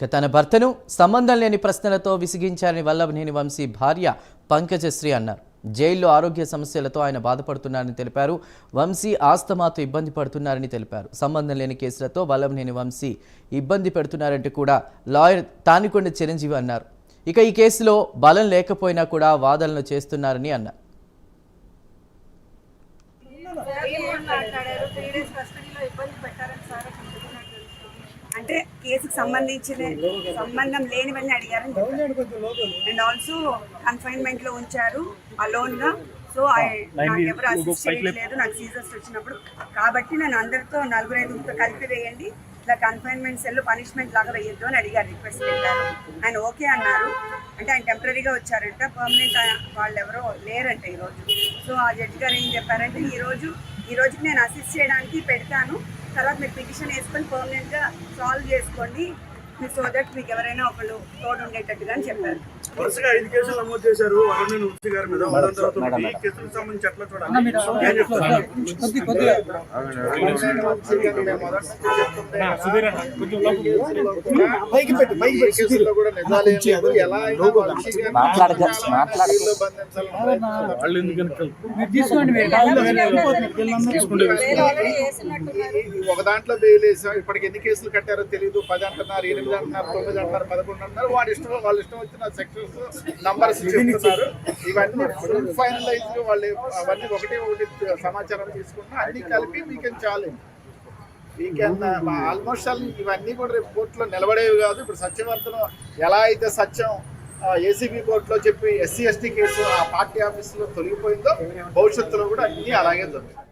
ఇక తన భర్తను సంబంధం లేని ప్రశ్నలతో విసిగించారని వల్లభనేని వంశీ భార్య పంకజశ్రీ అన్నారు. జైల్లో ఆరోగ్య సమస్యలతో ఆయన బాధపడుతున్నారని తెలిపారు. వంశీ ఆస్తమాతో ఇబ్బంది పడుతున్నారని తెలిపారు. సంబంధం లేని కేసులతో వల్లభనేని వంశీ ఇబ్బంది పెడుతున్నారంటూ కూడా లాయర్ తానికొండ చిరంజీవి అన్నారు. ఇక ఈ కేసులో బలం లేకపోయినా కూడా వాదనలు చేస్తున్నారని అన్నారు. అంటే కేసుకు సంబంధించిన సంబంధం లేనివన్నీ అడిగారని చెప్పారు. అండ్ ఆల్సో కన్ఫైన్మెంట్లో ఉంచారు అలోన్గా సో ఎవరు అసిస్ట్ చేయట్లేదు నాకు సీజర్స్ వచ్చినప్పుడు. కాబట్టి నేను అందరితో నలుగురు ఐదుగురితో కలిపి వేయండి. ఇట్లా కన్ఫైన్మెంట్ సెల్ పనిష్మెంట్ లాగా వేయొద్దు అని అడిగారు రిక్వెస్ట్ పెట్టారు. ఆయన ఓకే అన్నారు. అంటే ఆయన టెంపరీగా వచ్చారంట పర్మనెంట్ వాళ్ళు ఎవరో లేరంట ఈరోజు. సో ఆ జడ్జి గారు ఏం చెప్పారంటే ఈరోజు ఈ రోజుకి నేను అసిస్ట్ చేయడానికి పెడతాను. తర్వాత మీరు పిటిషన్ వేసుకొని పర్మనెంట్గా సాల్వ్ చేసుకోండి. సో దట్ మీకు ఎవరైనా ఒకళ్ళు తోడు ఉండేటట్టుగా అని చెప్పారు. వరుసగా ఐదు కేసులు నమోదు చేశారు. గారి మీద ఈ కేసులకు సంబంధించి ఎట్లా చూడాలి? ఒక దాంట్లో బెయిల్ వేసాం ఇప్పటికి ఎన్ని కేసులు కట్టారో తెలియదు పది అంటున్నారు ఎనిమిది అంటున్నారు తొమ్మిది అంటున్నారు పదకొండు అంటున్నారు వాడి ఇష్టం వాళ్ళ ఇష్టం వచ్చిన సెక్షన్స్ నంబర్స్ చెప్తున్నారు. ఇవన్నీ ఫుల్ ఫైనలైజ్ వాళ్ళు అవన్నీ ఒకటి ఒకటి సమాచారం తీసుకున్నా అన్ని కలిపి we can challenge we can almost all ఇవన్నీ కూడా రేపు కోర్టులో నిలబడేవి కాదు. ఇప్పుడు సత్యవర్ధనం ఎలా అయితే సత్యం ఏసీబీ కోర్టులో చెప్పి ఎస్సీ ఎస్టీ కేసు ఆ పార్టీ ఆఫీసులో తొలగిపోయిందో భవిష్యత్తులో కూడా అన్నీ అలాగే జరుగుతాయి.